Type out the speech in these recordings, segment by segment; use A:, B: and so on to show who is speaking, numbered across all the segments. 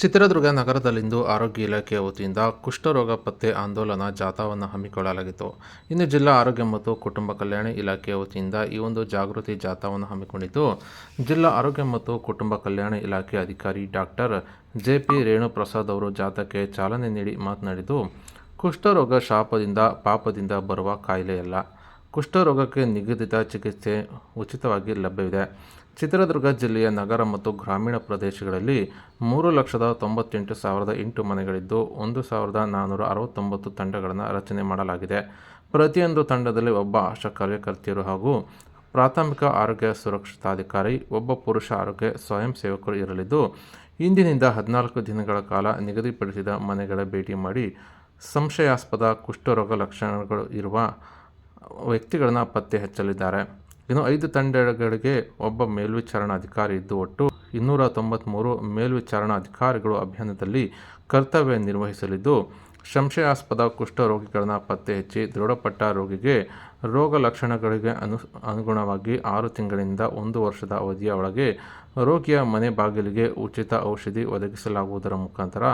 A: ಚಿತ್ರದುರ್ಗ ನಗರದಲ್ಲಿಂದು ಆರೋಗ್ಯ ಇಲಾಖೆಯ ವತಿಯಿಂದ ಕುಷ್ಠರೋಗ ಪತ್ತೆ ಆಂದೋಲನ ಜಾಥಾವನ್ನು ಹಮ್ಮಿಕೊಳ್ಳಲಾಗಿತ್ತು. ಇನ್ನು ಜಿಲ್ಲಾ ಆರೋಗ್ಯ ಮತ್ತು ಕುಟುಂಬ ಕಲ್ಯಾಣ ಇಲಾಖೆಯ ವತಿಯಿಂದ ಈ ಒಂದು ಜಾಗೃತಿ ಜಾಥಾವನ್ನು ಹಮ್ಮಿಕೊಂಡಿದ್ದು, ಜಿಲ್ಲಾ ಆರೋಗ್ಯ ಮತ್ತು ಕುಟುಂಬ ಕಲ್ಯಾಣ ಇಲಾಖೆ ಅಧಿಕಾರಿ ಡಾಕ್ಟರ್ ಜೆ ಪಿ ರೇಣುಪ್ರಸಾದ್ ಅವರು ಜಾಥಾಕ್ಕೆ ಚಾಲನೆ ನೀಡಿ ಮಾತನಾಡಿದ್ದು, ಕುಷ್ಠರೋಗ ಶಾಪದಿಂದ ಪಾಪದಿಂದ ಬರುವ ಕಾಯಿಲೆಯಲ್ಲ. ಕುಷ್ಠರೋಗಕ್ಕೆ ನಿಗದಿತ ಚಿಕಿತ್ಸೆ ಉಚಿತವಾಗಿ ಲಭ್ಯವಿದೆ. ಚಿತ್ರದುರ್ಗ ಜಿಲ್ಲೆಯ ನಗರ ಮತ್ತು ಗ್ರಾಮೀಣ ಪ್ರದೇಶಗಳಲ್ಲಿ ಮೂರು ಲಕ್ಷದ ತೊಂಬತ್ತೆಂಟು ಸಾವಿರದ ಎಂಟು ಮನೆಗಳಿದ್ದು, ಒಂದು ಸಾವಿರದ ನಾನ್ನೂರ ಅರವತ್ತೊಂಬತ್ತು ತಂಡಗಳನ್ನು ರಚನೆ ಮಾಡಲಾಗಿದೆ. ಪ್ರತಿಯೊಂದು ತಂಡದಲ್ಲಿ ಒಬ್ಬ ಆಶಾ ಕಾರ್ಯಕರ್ತೆಯರು ಹಾಗೂ ಪ್ರಾಥಮಿಕ ಆರೋಗ್ಯ ಸುರಕ್ಷತಾಧಿಕಾರಿ, ಒಬ್ಬ ಪುರುಷ ಆರೋಗ್ಯ ಸ್ವಯಂ ಸೇವಕರು ಇರಲಿದ್ದು, ಇಂದಿನಿಂದ ಹದಿನಾಲ್ಕು ದಿನಗಳ ಕಾಲ ನಿಗದಿಪಡಿಸಿದ ಮನೆಗಳ ಭೇಟಿ ಮಾಡಿ ಸಂಶಯಾಸ್ಪದ ಕುಷ್ಠರೋಗ ಲಕ್ಷಣಗಳು ಇರುವ ವ್ಯಕ್ತಿಗಳನ್ನು ಪತ್ತೆ ಹಚ್ಚಲಿದ್ದಾರೆ. ಇನ್ನು ಐದು ತಂಡಗಳಿಗೆ ಒಬ್ಬ ಮೇಲ್ವಿಚಾರಣಾಧಿಕಾರಿ ಇದ್ದು ಒಟ್ಟು ಇನ್ನೂರ ತೊಂಬತ್ತ್ಮೂರು ಮೇಲ್ವಿಚಾರಣಾಧಿಕಾರಿಗಳು ಅಭಿಯಾನದಲ್ಲಿ ಕರ್ತವ್ಯ ನಿರ್ವಹಿಸಲಿದ್ದು ಸಂಶಯಾಸ್ಪದ ಕುಷ್ಠರೋಗಿಗಳನ್ನು ಪತ್ತೆ ಹಚ್ಚಿ ದೃಢಪಟ್ಟ ರೋಗಿಗೆ ರೋಗ ಲಕ್ಷಣಗಳಿಗೆ ಅನು, ಅನುಗುಣವಾಗಿ ಆರು ತಿಂಗಳಿಂದ ಒಂದು ವರ್ಷದ ಅವಧಿಯ ಒಳಗೆ ರೋಗಿಯ ಮನೆ ಬಾಗಿಲಿಗೆ ಉಚಿತ ಔಷಧಿ ಒದಗಿಸಲಾಗುವುದರ ಮುಖಾಂತರ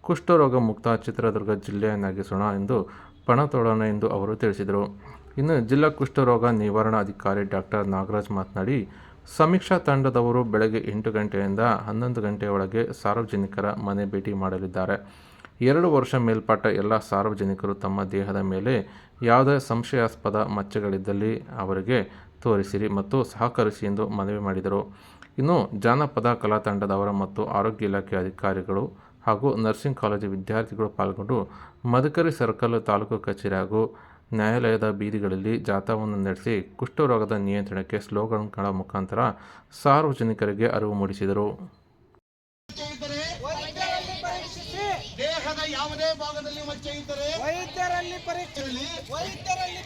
A: ಕುಷ್ಠರೋಗ ಮುಕ್ತ ಚಿತ್ರದುರ್ಗ ಜಿಲ್ಲೆಯನ್ನಾಗಿಸೋಣ ಎಂದು ಪಣ ತೊಡೋಣ ಎಂದು ಅವರು ತಿಳಿಸಿದರು. ಇನ್ನು ಜಿಲ್ಲಾ ಕುಷ್ಠರೋಗ ನಿವಾರಣಾಧಿಕಾರಿ ಡಾಕ್ಟರ್ ನಾಗರಾಜ್ ಮಾತನಾಡಿ, ಸಮೀಕ್ಷಾ ತಂಡದವರು ಬೆಳಗ್ಗೆ ಎಂಟು ಗಂಟೆಯಿಂದ ಹನ್ನೊಂದು ಗಂಟೆಯೊಳಗೆ ಸಾರ್ವಜನಿಕರ ಮನೆ ಭೇಟಿ ಮಾಡಲಿದ್ದಾರೆ. ಎರಡು ವರ್ಷ ಮೇಲ್ಪಟ್ಟ ಎಲ್ಲ ಸಾರ್ವಜನಿಕರು ತಮ್ಮ ದೇಹದ ಮೇಲೆ ಯಾವುದೇ ಸಂಶಯಾಸ್ಪದ ಮಚ್ಚೆಗಳಿದ್ದಲ್ಲಿ ಅವರಿಗೆ ತೋರಿಸಿರಿ ಮತ್ತು ಸಹಕರಿಸಿ ಎಂದು ಮನವಿ ಮಾಡಿದರು. ಇನ್ನು ಜಾನಪದ ಕಲಾ ತಂಡದವರ ಮತ್ತು ಆರೋಗ್ಯ ಇಲಾಖೆ ಅಧಿಕಾರಿಗಳು ಹಾಗೂ ನರ್ಸಿಂಗ್ ಕಾಲೇಜು ವಿದ್ಯಾರ್ಥಿಗಳು ಪಾಲ್ಗೊಂಡು ಮದಕರಿ ಸರ್ಕಲ್ ತಾಲೂಕು ಕಚೇರಿ ಹಾಗೂ ನ್ಯಾಯಾಲಯದ ಬೀದಿಗಳಲ್ಲಿ ಜಾಥಾವನ್ನು ನಡೆಸಿ ಕುಷ್ಠರೋಗದ ನಿಯಂತ್ರಣಕ್ಕೆ ಸ್ಲೋಗನ್ಗಳ ಮುಖಾಂತರ ಸಾರ್ವಜನಿಕರಿಗೆ ಅರಿವು ಮೂಡಿಸಿದರು.
B: ದೇಹದ ಯಾವುದೇ ಭಾಗದಲ್ಲಿ ಮಚ್ಚೆ ಇದ್ದರೆ
C: ವೈದ್ಯರಲ್ಲಿ ಪರೀಕ್ಷೆ ವೈದ್ಯರಲ್ಲಿ